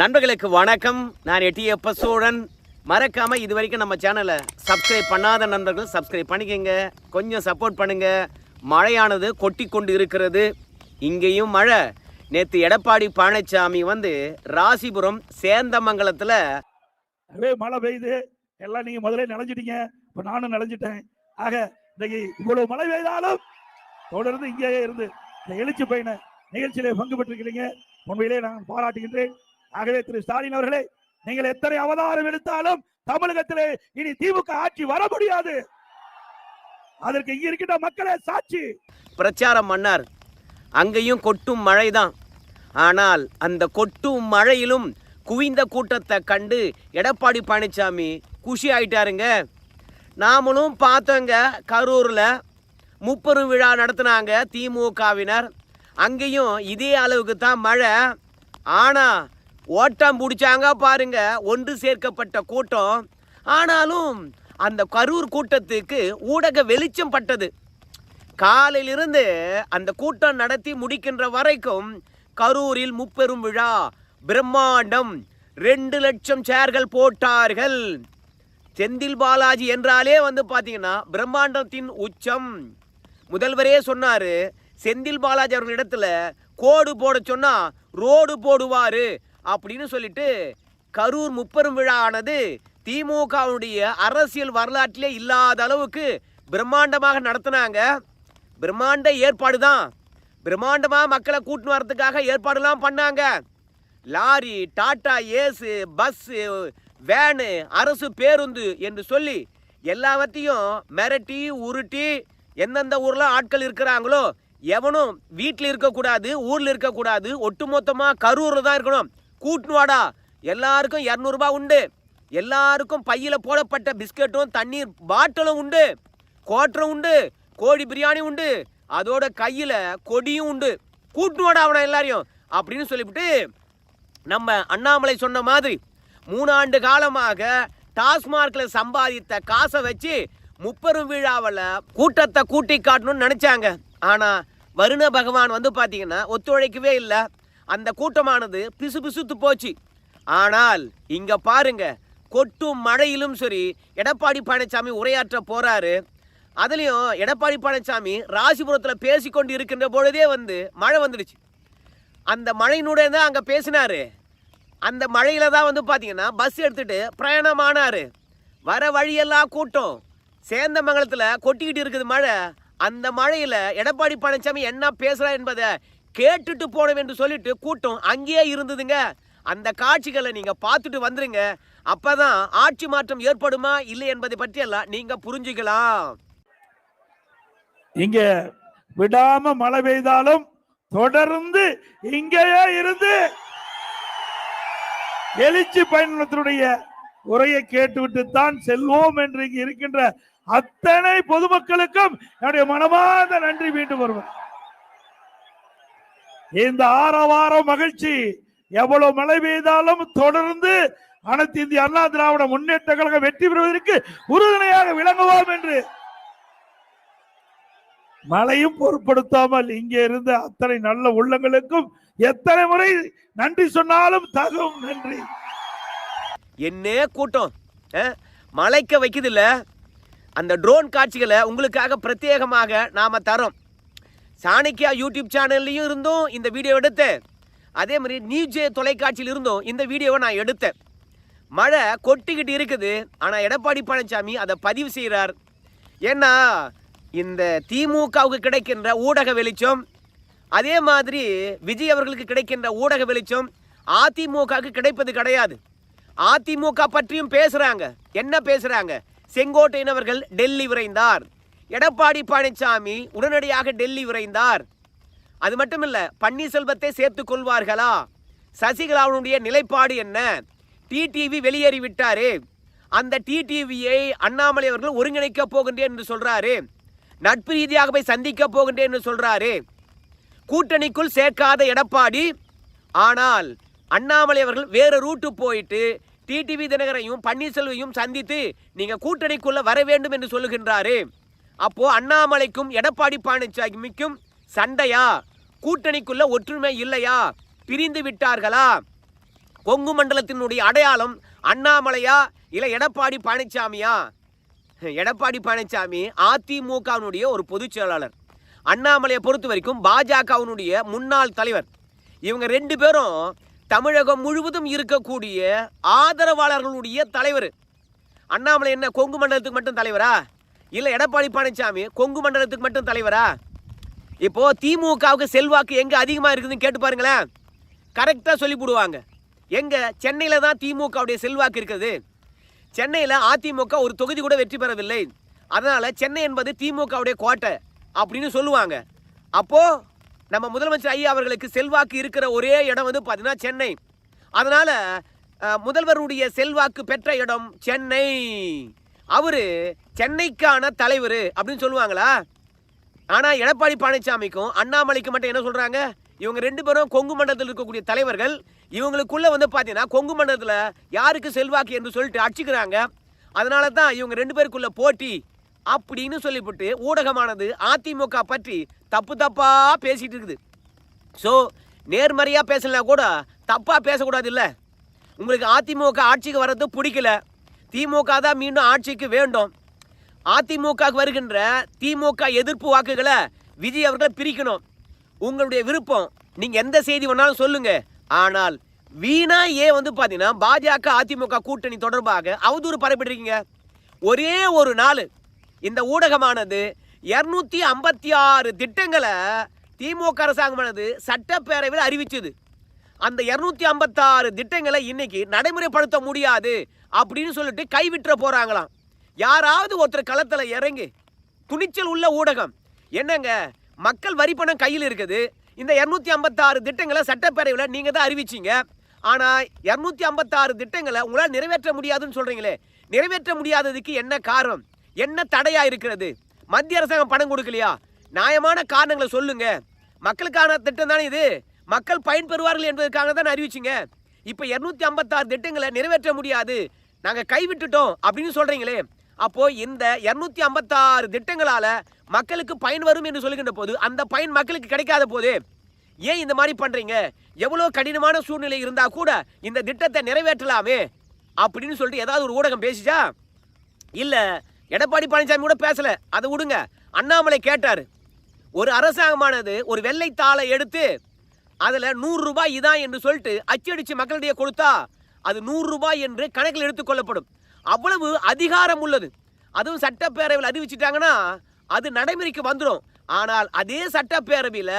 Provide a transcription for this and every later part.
நண்பர்களுக்கு வணக்கம். நான் எட்டியப்ப சோழன் மறக்காம இது வரைக்கும் நம்ம சேனலை சப்ஸ்கிரைப் பண்ணாத நண்பர்கள் சப்ஸ்கிரைப் பண்ணிக்கங்க. கொஞ்சம் சப்போர்ட் பண்ணுங்க. மழையானது கொட்டி கொண்டு இருக்கிறது. இங்கேயும் மழை. நேற்று எடப்பாடி பழனிசாமி வந்து ராசிபுரம் சேந்தமங்கலத்தில் அதே மழை பெய்யுது. எல்லாம் நீங்க முதல்ல நினைஞ்சிட்டீங்க. இப்ப நானும் நினைஞ்சிட்டேன். ஆக இன்னைக்கு இவ்வளவு மழை பெய்தாலும் தொடர்ந்து இங்கேயே இருந்து இந்த எழுச்சி பயண நிகழ்ச்சியிலே பங்கு பெற்றிருக்கிறீங்க. உண்மையிலே நான் பாராட்டுகின்றேன். ஆகவே திரு ஸ்டாலின் அவர்களே நீங்கள் எத்தனை அவதாரம் எடுத்தாலும் தமிழகத்திலே இனி திமுக ஆட்சி வர முடியாது. அதற்கு இங்க இருக்கின்ற மக்களே சாட்சி. பிரச்சாரம் பண்ணார். அங்கேயும் கொட்டும் மழைதான். ஆனால் அந்த கொட்டும் மழையிலும் குவிந்த கூட்டத்தை கண்டு எடப்பாடி பழனிசாமி குஷி ஆயிட்டாருங்க. நாமளும் பார்த்தோங்க கரூரில் முப்பெரும் விழா நடத்தினாங்க திமுகவினர். அங்கேயும் இதே அளவுக்கு தான் மழை. ஆனால் ஓட்டம் பிடிச்சாங்க பாருங்க. ஒன்று சேர்க்கப்பட்ட கூட்டம். ஆனாலும் அந்த கரூர் கூட்டத்துக்கு ஊடக வெளிச்சம் பட்டது. காலையிலிருந்து அந்த கூட்டம் நடத்தி முடிக்கின்ற வரைக்கும் கரூரில் முப்பெரும் விழா பிரம்மாண்டம் ரெண்டு லட்சம் சேர்கள் போட்டார்கள். செந்தில் பாலாஜி என்றாலே வந்து பார்த்தீங்கன்னா பிரம்மாண்டத்தின் உச்சம். முதல்வரே சொன்னார் செந்தில் பாலாஜி அவர்களிடத்துல கோடு போட சொன்னால் ரோடு போடுவார். அப்படின்னு சொல்லிட்டு கரூர் முப்பெரும் விழாவானது திமுகவுடைய அரசியல் வரலாற்றிலே இல்லாத அளவுக்கு பிரம்மாண்டமாக நடத்தினாங்க. பிரம்மாண்ட ஏற்பாடு தான். பிரம்மாண்டமாக மக்களை கூட்டின்னு வரதுக்காக ஏற்பாடுலாம் பண்ணாங்க. Lorry Tata ace bus van அரசு பேருந்து என்று சொல்லி எல்லாவற்றையும் மிரட்டி உருட்டி எந்தெந்த ஊரில் ஆட்கள் இருக்கிறாங்களோ எவனும் வீட்டில் இருக்கக்கூடாது ஊரில் இருக்கக்கூடாது ஒட்டுமொத்தமாக கரூரில் தான் இருக்கணும். கூட்டுன்னு வாடா. எல்லாருக்கும் இரநூறுபா உண்டு. எல்லாருக்கும் பையில் போடப்பட்ட பிஸ்கட்டும் தண்ணீர் பாட்டிலும் உண்டு. கோட்டரும் உண்டு. கோழி பிரியாணி உண்டு. அதோட கையில் கொடியும் உண்டு. கூட்டுன்னு வாடா அவனை எல்லாரையும். அப்படின்னு சொல்லிவிட்டு நம்ம அண்ணாமலை சொன்ன மாதிரி மூணாண்டு காலமாக டாஸ்மார்க்கில் சம்பாதித்த காசை வச்சு முப்பெரும் விழாவில் கூட்டத்தை கூட்டி காட்டணும்னு நினச்சாங்க. ஆனால் வருண பகவான் வந்து பார்த்தீங்கன்னா ஒத்துழைக்கவே இல்லை. அந்த கூட்டமானது பிசு பிசுத்து போச்சு. ஆனால் இங்க பாருங்க கொட்டும் மழையிலும் சரி எடப்பாடி பழனிசாமி உரையாற்ற போறாரு. அதுலேயும் எடப்பாடி பழனிசாமி ராசிபுரத்தில் பேசிக்கொண்டு இருக்கின்ற பொழுதே வந்து மழை வந்துடுச்சு. அந்த மழையினுடைய தான் அங்கே பேசினாரு. அந்த மழையில தான் வந்து பார்த்தீங்கன்னா பஸ் எடுத்துட்டு பிரயாணமானார். வர வழியெல்லாம் கூட்டம். சேந்தமங்கலத்தில் கொட்டிக்கிட்டு இருக்குது மழை. அந்த மழையில் எடப்பாடி பழனிசாமி என்ன பேசுகிறா என்பதை கேட்டுட்டு போனோம் என்று சொல்லிட்டு கூட்டம் அங்கேயே இருந்ததுங்க. அந்த காட்சிகளை நீங்க பார்த்துட்டு வந்துருங்க. அப்பதான் ஆட்சி மாற்றம் ஏற்படுமா இல்லை என்பதை பற்றியெல்லாம் நீங்க புரிஞ்சுக்கலாம். இங்க விடாம மழை பெய்தாலும் தொடர்ந்து இங்கேயே இருந்து எழுச்சி பயணத்தினுடைய உரையை கேட்டுவிட்டு தான் செல்வோம் என்று இங்கு இருக்கின்ற அத்தனை பொதுமக்களுக்கும் என்னுடைய மனமார்ந்த நன்றி. மீண்டும் வருவேன் இந்த ஆரவாரம் மகிழ்ச்சி எவ்வளவு மழை பெய்தாலும் தொடர்ந்து அனைத்து இந்திய அண்ணா திராவிட முன்னேற்ற கழகம் வெற்றி பெறுவதற்கு உறுதுணையாக விளங்குவோம் என்று. மழையும் பொருட்படுத்தாமல் இங்கே இருந்த அத்தனை நல்ல உள்ளங்களுக்கும் எத்தனை முறை நன்றி சொன்னாலும் தகும் நன்றி. என்ன கூட்டம் மலைக்க வைக்கிறது வைக்குதுல்ல? அந்த ட்ரோன் காட்சிகளை உங்களுக்காக பிரத்யேகமாக நாம் தரோம். சாணக்கியா யூடியூப் சேனல்லையும் இருந்தும் இந்த வீடியோ எடுத்தேன். அதே மாதிரி நியூஜே தொலைக்காட்சியில் இருந்தும் இந்த வீடியோவை நான் எடுத்தேன். மழை கொட்டிக்கிட்டு இருக்குது ஆனால் எடப்பாடி பழனிசாமி அதை பதிவு செய்கிறார் ஏன்னா இந்த திமுகவுக்கு கிடைக்கின்ற ஊடக வெளிச்சம் அதே மாதிரி விஜய் அவர்களுக்கு கிடைக்கின்ற ஊடக வெளிச்சம் அதிமுகவுக்கு கிடைப்பது கிடையாது. அதிமுக பற்றியும் பேசுகிறாங்க என்ன பேசுகிறாங்க செங்கோட்டையன் அவர்கள் டெல்லி விரைந்தார். எடப்பாடி பழனிசாமி உடனடியாக டெல்லி விரைந்தார். அது மட்டும் இல்லை பன்னீர்செல்வத்தை சேர்த்துக் கொள்வார்களா? சசிகலாவுடைய நிலைப்பாடு என்ன? டிடிவி வெளியேறிவிட்டாரே. அந்த டிடிவியை அண்ணாமலை அவர்கள் ஒருங்கிணைக்க போகின்றேன் என்று சொல்றாரு. நட்பு ரீதியாக போய் சந்திக்க போகின்றேன் என்று சொல்றாரு. கூட்டணிக்குள் சேர்க்காத எடப்பாடி ஆனால் அண்ணாமலை அவர்கள் வேற ரூட்டு போயிட்டு டிடிவி தினகரையும் பன்னீர்செல்வையும் சந்தித்து நீங்க கூட்டணிக்குள்ள வர வேண்டும் என்று சொல்லுகின்றாரு. அப்போ அண்ணாமலைக்கும் எடப்பாடி பழனிசாமிக்கும் சண்டையா? கூட்டணிக்குள்ள ஒற்றுமை இல்லையா? பிரிந்து விட்டார்களா? கொங்கு மண்டலத்தினுடைய அடையாளம் அண்ணாமலையா இல்லை எடப்பாடி பழனிசாமியா? எடப்பாடி பழனிசாமி அதிமுகவினுடைய ஒரு பொதுச் செயலாளர். அண்ணாமலையை பொறுத்த வரைக்கும் பாஜகவினுடைய முன்னாள் தலைவர். இவங்க ரெண்டு பேரும் தமிழகம் முழுவதும் இருக்கக்கூடிய ஆதரவாளர்களுடைய தலைவர். அண்ணாமலை என்ன கொங்கு மண்டலத்துக்கு மட்டும் தலைவரா? இல்லை எடப்பாடி பழனிசாமி கொங்கு மண்டலத்துக்கு மட்டும் தலைவரா? இப்போ திமுகவுக்கு செல்வாக்கு எங்கே அதிகமாக இருக்குதுன்னு கேட்டு பாருங்களேன். கரெக்டாக சொல்லி போடுவாங்க. எங்கே சென்னையில் தான் திமுகவுடைய செல்வாக்கு இருக்குது. சென்னையில் அதிமுக ஒரு தொகுதி கூட வெற்றி பெறவில்லை. அதனால் சென்னை என்பது திமுகவுடைய கோட்டை அப்படின்னு சொல்லுவாங்க. அப்போது நம்ம முதலமைச்சர் ஐயா அவர்களுக்கு செல்வாக்கு இருக்கிற ஒரே இடம் வந்து பார்த்தீங்கன்னா சென்னை. அதனால் முதல்வருடைய செல்வாக்கு பெற்ற இடம் சென்னை. அவர் சென்னைக்கான தலைவர் அப்படின்னு சொல்லுவாங்களா? ஆனால் எடப்பாடி பழனிசாமிக்கும் அண்ணாமலைக்கும் மட்டும் என்ன சொல்கிறாங்க இவங்க ரெண்டு பேரும் கொங்கு மண்டலத்தில் இருக்கக்கூடிய தலைவர்கள் இவங்களுக்குள்ளே வந்து பார்த்தீங்கன்னா கொங்கு மண்டலத்தில் யாருக்கு செல்வாக்கு என்று சொல்லிட்டு அடிச்சுக்கிறாங்க. அதனால தான் இவங்க ரெண்டு பேருக்குள்ள போட்டி அப்படின்னு சொல்லிவிட்டு ஊடகமானது அதிமுக பற்றி தப்பு தப்பாக பேசிகிட்டு இருக்குது. ஸோ நேர்மறையாக பேசலனா கூட தப்பாக பேசக்கூடாது இல்லை. உங்களுக்கு அதிமுக ஆட்சிக்கு வர்றது பிடிக்கல. திமுக தான் மீண்டும் ஆட்சிக்கு வேண்டும். அதிமுக வருகின்ற திமுக எதிர்ப்பு வாக்குகளை விஜய் அவர்கள் பிரிக்கணும். உங்களுடைய விருப்பம். நீங்க எந்த செய்தி வேணாலும் சொல்லுங்க. ஆனால் வீணா ஏன் வந்து பாத்தீங்கன்னா பாஜக அதிமுக கூட்டணி தொடர்பாக அவதூறு பரப்பிடுறீங்க ஒரே ஒரு நாள். இந்த ஊடகமானது இருநூத்தி ஐம்பத்தி ஆறு திட்டங்களை திமுக அரசாங்கமானது சட்டப்பேரவையில் அறிவிச்சது. அந்த இருநூத்தி ஐம்பத்தாறு திட்டங்களை இன்னைக்கு நடைமுறைப்படுத்த முடியாது அப்படின்னு சொல்லிட்டு கைவிட்டுற போறாங்களாம். யாராவது ஒருத்தர் களத்தில் இறங்கி துணிச்சல் உள்ள ஊடகம் என்னங்க மக்கள் வரி பணம் கையில் இருக்குது இந்த இரநூத்தி ஐம்பத்தாறு திட்டங்களை சட்டப்பேரவையில் நீங்க தான் அறிவிச்சீங்க ஆனால் இரநூத்தி ஐம்பத்தாறு திட்டங்களை உங்களால் நிறைவேற்ற முடியாதுன்னு சொல்றீங்களே நிறைவேற்ற முடியாததுக்கு என்ன காரணம்? என்ன தடையா இருக்கிறது? மத்திய அரசாங்கம் பணம் கொடுக்கலையா? நியாயமான காரணங்களை சொல்லுங்க. மக்களுக்கான திட்டம் தானே இது? மக்கள் பயன்பெறுவார்கள் என்பதற்காக தான் அறிவிச்சிங்க. இப்போ இரநூத்தி ஐம்பத்தாறு திட்டங்களை நிறைவேற்ற முடியாது. நாங்கள் கைவிட்டுட்டோம் அப்படின்னு சொல்கிறீங்களே அப்போ இந்த இரநூத்தி ஐம்பத்தாறு திட்டங்களால் மக்களுக்கு பயன் வரும் என்று சொல்லுகின்ற போது அந்த பயன் மக்களுக்கு கிடைக்காத போது ஏன் இந்த மாதிரி பண்ணுறீங்க எவ்வளோ கடினமான சூழ்நிலை இருந்தால் கூட இந்த திட்டத்தை நிறைவேற்றலாமே அப்படின்னு சொல்லிட்டு ஏதாவது ஒரு ஊடகம் பேசிச்சா? இல்லை எடப்பாடி பழனிசாமி கூட பேசலை. அதை விடுங்க. அண்ணாமலை கேட்டார். ஒரு அரசாங்கமானது ஒரு வெள்ளைத்தாளை எடுத்து அதில் நூறு ரூபாய் இதான் என்று சொல்லிட்டு அச்சடிச்சு மக்களிடையே கொடுத்தா அது நூறு ரூபாய் என்று கணக்கில் எடுத்துக்கொள்ளப்படும் அவ்வளவு அதிகாரம் உள்ளது. அதுவும் சட்டப்பேரவையில் அறிவிச்சிட்டாங்கன்னா அது நடைமுறைக்கு வந்துடும் ஆனால் அதே சட்டப்பேரவையில்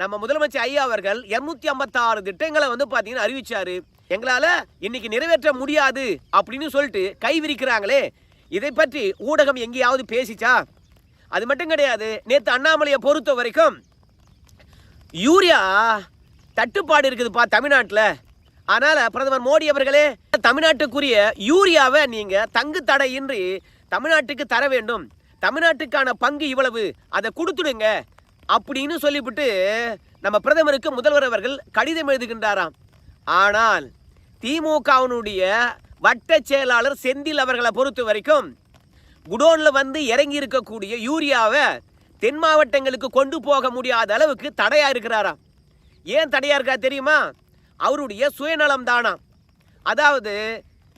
நம்ம முதலமைச்சர் ஐயா அவர்கள் இரநூத்தி ஐம்பத்தாறு திட்டங்களை வந்து பார்த்தீங்கன்னா அறிவிச்சாரு. எங்களால் இன்னைக்கு நிறைவேற்ற முடியாது அப்படின்னு சொல்லிட்டு கை விரிக்கிறாங்களே. இதை பற்றி ஊடகம் எங்கேயாவது பேசிச்சா? அது மட்டும் கிடையாது. நேற்று அண்ணாமலையை பொறுத்த வரைக்கும் யூரியா தட்டுப்பாடு இருக்குதுப்பா தமிழ்நாட்டில். அதனால் பிரதமர் மோடி அவர்களே தமிழ்நாட்டுக்குரிய யூரியாவை நீங்கள் தங்கு தடையின்றி தமிழ்நாட்டுக்கு தர வேண்டும். தமிழ்நாட்டுக்கான பங்கு இவ்வளவு அதை கொடுத்துடுங்க அப்படின்னு சொல்லிவிட்டு நம்ம பிரதமருக்கு முதல்வர் அவர்கள் கடிதம் எழுதுகின்றாராம். ஆனால் திமுகவினுடைய வட்ட செயலாளர் செந்தில் அவர்களை பொறுத்த வரைக்கும் குடோனில் வந்து இறங்கி இருக்கக்கூடிய யூரியாவை தென் மாவட்டங்களுக்கு கொண்டு போக முடியாத அளவுக்கு தடையா இருக்கிறாராம். ஏன் தடையா இருக்கா தெரியுமா? அவருடைய சுயநலம் தானா அதாவது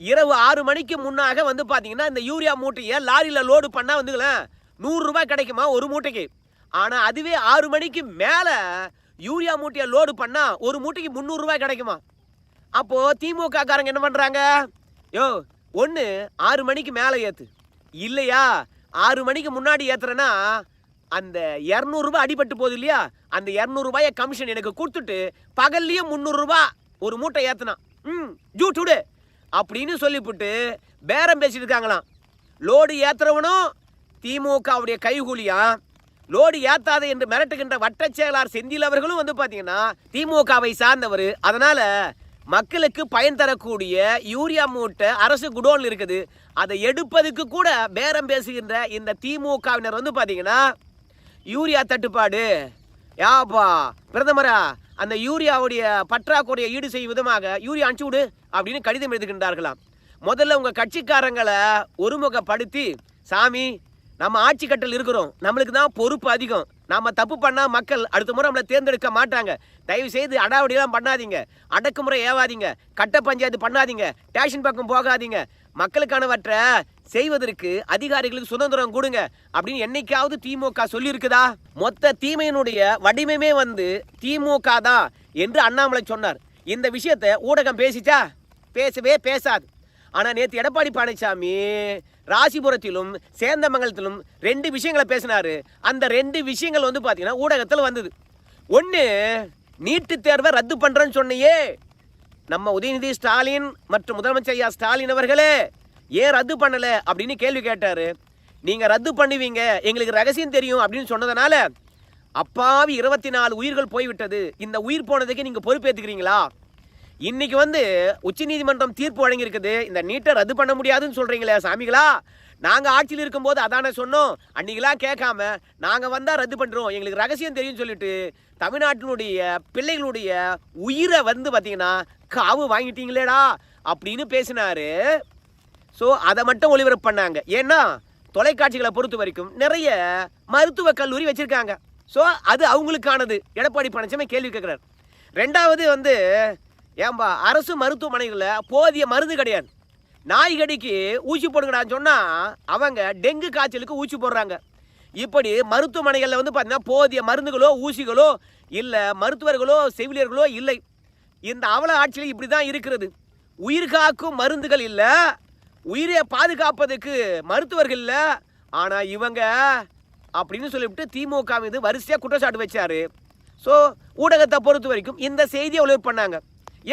இரவு ஆறு மணிக்கு முன்னாக வந்து பார்த்தீங்கன்னா இந்த யூரியா மூட்டையை லாரியில் லோடு பண்ணால் வந்துங்களேன் நூறுரூபா கிடைக்குமா ஒரு மூட்டைக்கு? ஆனால் அதுவே ஆறு மணிக்கு மேலே யூரியா மூட்டையை லோடு பண்ணால் ஒரு மூட்டைக்கு முந்நூறுரூவா கிடைக்குமா? அப்போது திமுக காரங்க என்ன பண்ணுறாங்க யோ ஒன்று ஆறு மணிக்கு மேலே ஏற்று இல்லையா? ஆறு மணிக்கு முன்னாடி ஏற்றுறேன்னா அந்த இரநூறுபா அடிபட்டு போகுது இல்லையா? அந்த இரநூறுபாயை கமிஷன் எனக்கு கொடுத்துட்டு பகல்லையும் முந்நூறுரூபா ஒரு மூட்டை ஏற்றுனான் ம் ஜூட் விடு. அப்படின்னு சொல்லிவிட்டு பேரம் பேசிட்டு இருக்காங்களாம். லோடு ஏற்றுறவனும் திமுகவுடைய கைகூலியா லோடு ஏற்றாது என்று மிரட்டுகின்ற வட்டச் செயலாளர் செந்தில் அவர்களும் வந்து பார்த்தீங்கன்னா திமுகவை சார்ந்தவர். அதனால் மக்களுக்கு பயன் தரக்கூடிய யூரியா மூட்டை அரசு குடோன் இருக்குது. அதை எடுப்பதுக்கு கூட பேரம் பேசுகின்ற இந்த திமுகவினர் வந்து பார்த்தீங்கன்னா யூரியா தட்டுப்பாடு. யாப்பா பிரதமரா அந்த யூரியாவுடைய பற்றாக்குறையை ஈடு செய்யும் விதமாக யூரியா அனுப்பிச்சு விடு அப்படின்னு கடிதம் எழுதுகின்றார்களாம். முதல்ல உங்கள் கட்சிக்காரங்களை ஒருமுகப்படுத்தி சாமி நம்ம ஆட்சி கட்டல் இருக்கிறோம். நம்மளுக்கு தான் பொறுப்பு அதிகம். நம்ம தப்பு பண்ணால் மக்கள் அடுத்த முறை நம்மளை தேர்ந்தெடுக்க மாட்டாங்க. தயவு செய்து அடாவடியெல்லாம் பண்ணாதீங்க. அடக்குமுறை ஏவாதீங்க. கட்ட பஞ்சாயத்து பண்ணாதீங்க. டேஷன் பக்கம் போகாதீங்க. மக்களுக்கானவற்றை செய்வதற்கு அதிகாரிகளுக்கு சுதந்திரம் கொடுங்க அப்படின்னு என்னைக்காவது திமுக சொல்லியிருக்குதா? மொத்த தீமையினுடைய வடிவமே வந்து திமுக தான் என்று அண்ணாமலை சொன்னார். இந்த விஷயத்தை ஊடகம் பேசிச்சா? பேசவே பேசாது. ஆனால் நேற்று எடப்பாடி பழனிசாமி ராசிபுரத்திலும் சேந்தமங்கலத்திலும் ரெண்டு விஷயங்களை பேசினார். அந்த ரெண்டு விஷயங்கள் வந்து பார்த்தீங்கன்னா ஊடகத்தில் வந்தது. ஒன்று நீட்டு தேர்வை ரத்து பண்ணுறேன்னு சொன்னையே. நம்ம உதயநிதி ஸ்டாலின் மற்றும் முதலமைச்சர் ஐயா ஸ்டாலின் அவர்களே ஏன் ரத்து பண்ணல அப்படின்னு கேள்வி கேட்டாரு. நீங்க ரத்து பண்ணுவீங்க எங்களுக்கு ரகசியம் தெரியும் அப்படின்னு சொன்னதுனால அப்பாவி இருபத்தி நாலு உயிர்கள் போய்விட்டது. இந்த உயிர் போனதுக்கு நீங்க பொறுப்பேற்றுக்கிறீங்களா இன்னைக்கு வந்து உச்சநீதிமன்றம் தீர்ப்பு வழங்கியிருக்குது. இந்த நீட்டை ரத்து பண்ண முடியாதுன்னு சொல்றீங்களே சாமிகளா? நாங்கள் ஆட்சியில் இருக்கும்போது அதானே சொன்னோம். அன்னைக்கெல்லாம் கேட்காம நாங்கள் வந்தால் ரத்து பண்ணுறோம் எங்களுக்கு ரகசியம் தெரியும்னு சொல்லிட்டு தமிழ்நாட்டினுடைய பிள்ளைகளுடைய உயிரை வந்து பார்த்தீங்கன்னா காவு வாங்கிட்டீங்களேடா அப்படின்னு பேசினாரு. ஸோ அதை மட்டும் ஒளிபரப்பு பண்ணாங்க. ஏன்னா தொலைக்காட்சிகளை பொறுத்த வரைக்கும் நிறைய மருத்துவக் கல்லூரி வச்சுருக்காங்க. ஸோ அது அவங்களுக்கானது. எடப்பாடி பழனிசாமி கேள்வி கேட்குறாரு. ரெண்டாவது வந்து ஏம்பா அரசு மருத்துவமனைகளில் போதிய மருந்து கிடையாது. நாய்கடிக்கு ஊசி போடுங்கடான்னு சொன்னால் அவங்க டெங்கு காய்ச்சலுக்கு ஊசி போடுறாங்க. இப்படி மருத்துவமனைகளில் வந்து பார்த்தீங்கன்னா போதிய மருந்துகளோ ஊசிகளோ இல்லை மருத்துவர்களோ செவிலியர்களோ இல்லை. இந்த அவல ஆட்சியில் இப்படி தான் இருக்கிறது. உயிர் காக்கும் மருந்துகள் இல்லை உயிரை பாதுகாப்பதற்கு மருத்துவர்கள் இல்லை ஆனால் இவங்க அப்படின்னு சொல்லிவிட்டு திமுக மீது வரிசையாக குற்றச்சாட்டு வச்சாரு. ஸோ ஊடகத்தை பொறுத்த வரைக்கும் இந்த செய்தியை ஒளிபரப்பு பண்ணாங்க.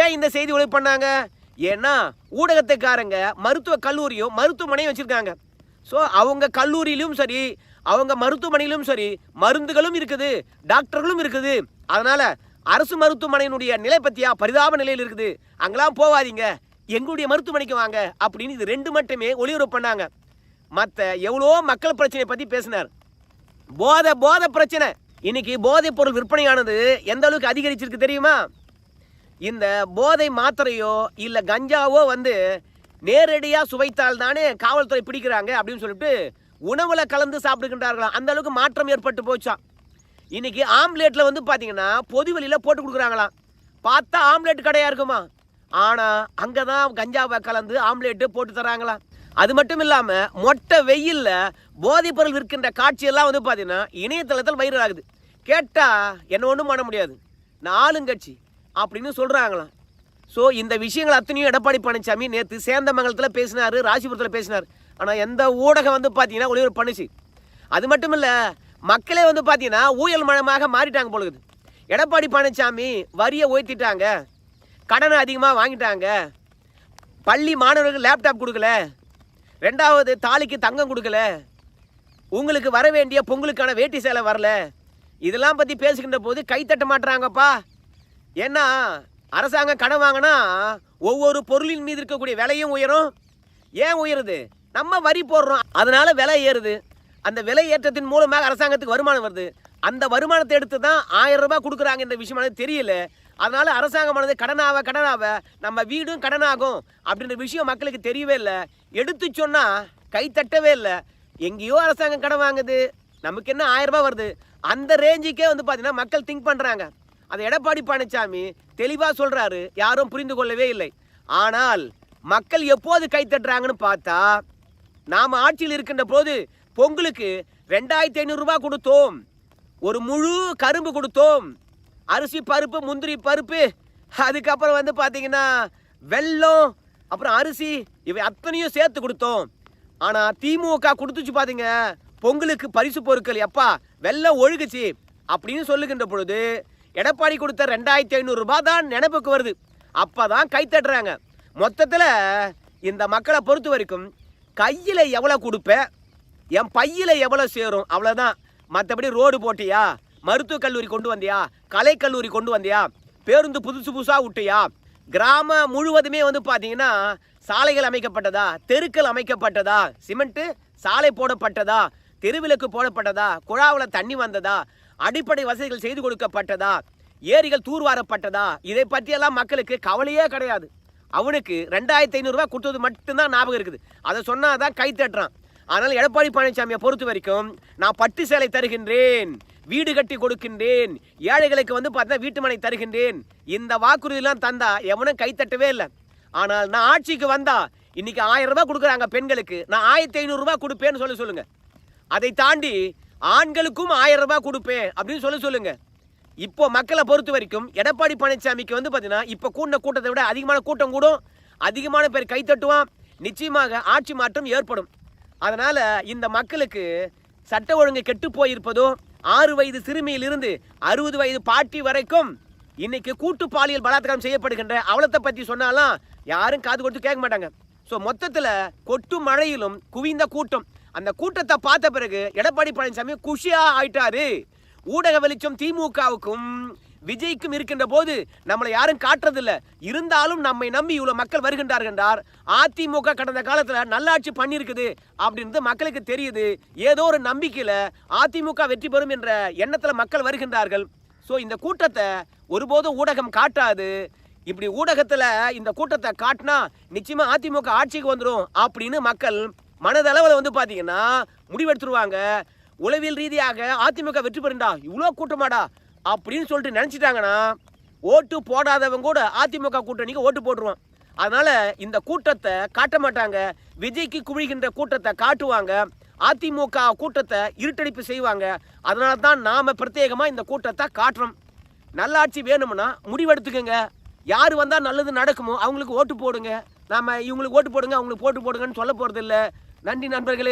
ஏன் இந்த செய்தி ஒளிபரப்பு பண்ணாங்க? ஏன்னா ஊடகத்துக்காரங்க மருத்துவ கல்லூரியும் மருத்துவமனையும் வச்சுருக்காங்க. ஸோ அவங்க கல்லூரியிலும் சரி அவங்க மருத்துவமனையிலும் சரி மருந்துகளும் இருக்குது டாக்டர்களும் இருக்குது. அதனால் அரசு மருத்துவமனையினுடைய நிலை பற்றியா பரிதாப நிலையில் இருக்குது. அங்கெல்லாம் போகாதீங்க. எங்களுடைய மருத்துவமனைக்கு வாங்க அப்படின்னு இது ரெண்டு மட்டுமே ஒளிபரப்பு பண்ணாங்க. மற்ற எவ்வளோ மக்கள் பிரச்சனையை பற்றி பேசினார். போதை போதை பிரச்சனை. இன்னைக்கு போதைப் பொருள் விற்பனையானது எந்த அளவுக்கு அதிகரிச்சிருக்கு தெரியுமா? இந்த போதை மாத்திரையோ இல்லை கஞ்சாவோ வந்து நேரடியாக சுவைத்தால் தானே காவல்துறை பிடிக்கிறாங்க அப்படின்னு சொல்லிட்டு உணவுல கலந்து சாப்பிடுகின்றார்களாம் அந்த அளவுக்கு மாற்றம் ஏற்பட்டு போச்சான் இன்னைக்கு ஆம்லேட்டில் வந்து பார்த்தீங்கன்னா பொது வெளியில போட்டு கொடுக்குறாங்களாம். பார்த்தா ஆம்லேட் கடையாக இருக்குமா? ஆனால் அங்கே தான் கஞ்சாவை கலந்து ஆம்லேட்டு போட்டு தராங்களாம். அது மட்டும் இல்லாமல் மொட்டை வெயிலில் போதைப்பொருள் இருக்கின்ற விற்கின்ற காட்சியெல்லாம் வந்து பார்த்தீங்கன்னா இணையதளத்தில் வைரல் ஆகுது. கேட்டால் என்ன ஒன்றும் பண்ண முடியாது. நான் ஆளுங்கட்சி அப்படின்னு சொல்கிறாங்களாம் ஸோ இந்த விஷயங்கள் அத்தனையும் எடப்பாடி பழனிசாமி நேற்று சேந்தமங்கலத்தில் பேசினார் ராசிபுரத்தில் பேசினார். ஆனால் எந்த ஊடகம் வந்து பார்த்தீங்கன்னா ஒளிபரப்பு பண்ணுச்சு. அது மட்டும் இல்லை மக்களே வந்து பார்த்தீங்கன்னா ஊயல் மழமாக மாறிட்டாங்க பொழுது எடப்பாடி பழனிசாமி வரியை உயர்த்திட்டாங்க. கடனை அதிகமாக வாங்கிட்டாங்க. பள்ளி மாணவர்களுக்கு லேப்டாப் கொடுக்கல. ரெண்டாவது தாலிக்கு தங்கம் கொடுக்கல. உங்களுக்கு வர வேண்டிய பொங்கலுக்கான வேட்டி சேலை வரல. இதெல்லாம் பற்றி பேசுகின்ற போது கைத்தட்ட மாட்டுறாங்கப்பா ஏன்னா அரசாங்கம் கடன் வாங்கினா ஒவ்வொரு பொருளின் மீது இருக்கக்கூடிய விலையும் உயரும். ஏன் உயருது? நம்ம வரி போடுறோம் அதனால விலை ஏறுது. அந்த விலை ஏற்றத்தின் மூலமாக அரசாங்கத்துக்கு வருமானம் வருது. அந்த வருமானத்தை எடுத்து தான் ஆயிரம் ரூபாய் கொடுக்குறாங்க இந்த விஷயமானது தெரியல. அதனால அரசாங்கமானது கடனாக கடனாக நம்ம வீடும் கடனாகும் அப்படின்ற விஷயம் மக்களுக்கு தெரியவே இல்லை. எடுத்து சொன்னால் கை தட்டவே இல்லை. எங்கேயோ அரசாங்கம் கடன் வாங்குது. நமக்கு என்ன ஆயிரம் ரூபாய் வருது? அந்த ரேஞ்சுக்கே வந்து பார்த்தீங்கன்னா மக்கள் திங்க் பண்ணுறாங்க அதை எடப்பாடி பழனிசாமி தெளிவாக சொல்கிறாரு யாரும் புரிந்து கொள்ளவே இல்லை. ஆனால் மக்கள் எப்போது கை தட்டுறாங்கன்னு பார்த்தா நாம் ஆட்சியில் இருக்கின்ற போது பொங்கலுக்கு ரெண்டாயிரத்தி ஐநூறுரூபா கொடுத்தோம். ஒரு முழு கரும்பு கொடுத்தோம். அரிசி பருப்பு முந்திரி பருப்பு அதுக்கப்புறம் வந்து பார்த்தீங்கன்னா வெல்லம் அப்புறம் அரிசி இவை அத்தனையும் சேர்த்து கொடுத்தோம். ஆனால் திமுக கொடுத்துச்சு பார்த்தீங்க பொங்கலுக்கு பரிசு பொருட்கள் எப்பா வெள்ளம் ஒழுகுச்சு அப்படின்னு சொல்லுகின்ற பொழுது எடப்பாடி கொடுத்த ரெண்டாயிரத்தி ஐநூறு ரூபாய் தான் நினைப்புக்கு வருது. அப்பதான் கை தட்டுறாங்க. மொத்தத்தில் இந்த மக்களை பொறுத்த வரைக்கும் கையில் எவ்வளோ கொடுப்பேன் என் பையில் எவ்வளோ சேரும் அவ்வளோதான் மற்றபடி ரோடு போட்டியா மருத்துவக் கல்லூரி கொண்டு வந்தியா கலை கல்லூரி கொண்டு வந்தியா பேருந்து புதுசு புதுசாக விட்டியா கிராமம் முழுவதுமே வந்து பார்த்தீங்கன்னா சாலைகள் அமைக்கப்பட்டதா தெருக்கள் அமைக்கப்பட்டதா சிமெண்ட்டு சாலை போடப்பட்டதா தெருவிளக்கு போடப்பட்டதா குழாவில் தண்ணி வந்ததா அடிப்படை வசதிகள் செய்து கொடுக்கப்பட்டதா? ஏரிகள் தூர்வாரப்பட்டதா? இதை பற்றியெல்லாம் மக்களுக்கு கவலையே கிடையாது. அவனுக்கு ரெண்டாயிரத்தி ஐநூறுரூவா கொடுத்தது மட்டும்தான் ஞாபகம் இருக்குது. அதை சொன்னாதான் கை தட்டுறான். ஆனால் எடப்பாடி பழனிசாமியை பொறுத்த வரைக்கும் நான் பட்டு சேலை தருகின்றேன் வீடு கட்டி கொடுக்கின்றேன் ஏழைகளுக்கு வந்து பார்த்தா வீட்டுமனை தருகின்றேன். இந்த வாக்குறுதியெல்லாம் தந்தா எவனும் கைத்தட்டவே இல்லை. ஆனால் நான் ஆட்சிக்கு வந்தா இன்னைக்கு ஆயிரம் ரூபாய் கொடுக்குறாங்க பெண்களுக்கு. நான் ஆயிரத்தி ஐநூறுரூவா கொடுப்பேன்னு சொல்ல சொல்லுங்க. அதை தாண்டி ஆண்களுக்கும் ஆயிரம் ரூபாய் கொடுப்பேன் அப்படின்னு சொல்ல சொல்லுங்க. இப்போ மக்களை பொறுத்த வரைக்கும் எடப்பாடி பழனிசாமிக்கு வந்து பார்த்தீங்கன்னா இப்போ கூட்டின கூட்டத்தை விட அதிகமான கூட்டம் கூடும். அதிகமான பேர் கைத்தட்டுவான் நிச்சயமாக ஆட்சி மாற்றம் ஏற்படும். அதனால் இந்த மக்களுக்கு சட்ட ஒழுங்கு கெட்டு போயிருப்பதோ ஆறு வயது சிறுமியிலிருந்து அறுபது வயது பாட்டி வரைக்கும் இன்னைக்கு கூட்டு பாலியல் பலாத்காரம் செய்யப்படுகின்ற அவலத்தை பற்றி சொன்னாலாம் யாரும் காது கொடுத்து கேட்க மாட்டாங்க. ஸோ மொத்தத்தில் கொட்டும் மழையிலும் குவிந்த கூட்டம். அந்த கூட்டத்தை பார்த்த பிறகு எடப்பாடி பழனிசாமி குஷியா ஆயிட்டாரு. ஊடக வெளிச்சம் திமுகவுக்கும் விஜய்க்கும் இருக்கின்ற போது நம்மளை யாரும் காட்டுறதில்ல. இருந்தாலும் நம்மை நம்பி இவ்வளோ மக்கள் வருகின்றார்கள் என்றார். அதிமுக கடந்த காலத்தில் நல்லாட்சி பண்ணியிருக்குது அப்படின்றது மக்களுக்கு தெரியுது. ஏதோ ஒரு நம்பிக்கையில் அதிமுக வெற்றி பெறும் என்ற எண்ணத்தில் மக்கள் வருகின்றார்கள். ஸோ இந்த கூட்டத்தை ஒருபோதும் ஊடகம் காட்டாது. இப்படி ஊடகத்தில் இந்த கூட்டத்தை காட்டினா நிச்சயமாக அதிமுக ஆட்சிக்கு வந்துடும் அப்படின்னு மக்கள் மனதளவில் வந்து பார்த்தீங்கன்னா முடிவெடுத்துருவாங்க. உளவியல் ரீதியாக அதிமுக வெற்றி பெறுண்டா? இவ்வளோ கூட்டமாடா? அப்படின்னு சொல்லிட்டு நினச்சிட்டாங்கன்னா ஓட்டு போடாதவங்க கூட அதிமுக கூட்டணிக்கு ஓட்டு போட்டுருவான். அதனால் இந்த கூட்டத்தை காட்ட மாட்டாங்க. விஜய்க்கு குவிகின்ற கூட்டத்தை காட்டுவாங்க. அதிமுக கூட்டத்தை இருட்டடிப்பு செய்வாங்க. அதனால தான் நாம் பிரத்யேகமாக இந்த கூட்டத்தை காட்டுறோம். நல்லாட்சி வேணும்னா முடிவெடுத்துக்கோங்க. யார் வந்தால் நல்லது நடக்குமோ அவங்களுக்கு ஓட்டு போடுங்க. நாம் இவங்களுக்கு ஓட்டு போடுங்க அவங்களுக்கு ஓட்டு போடுங்கன்னு சொல்ல போகிறது இல்லை நன்றி நண்பர்களே.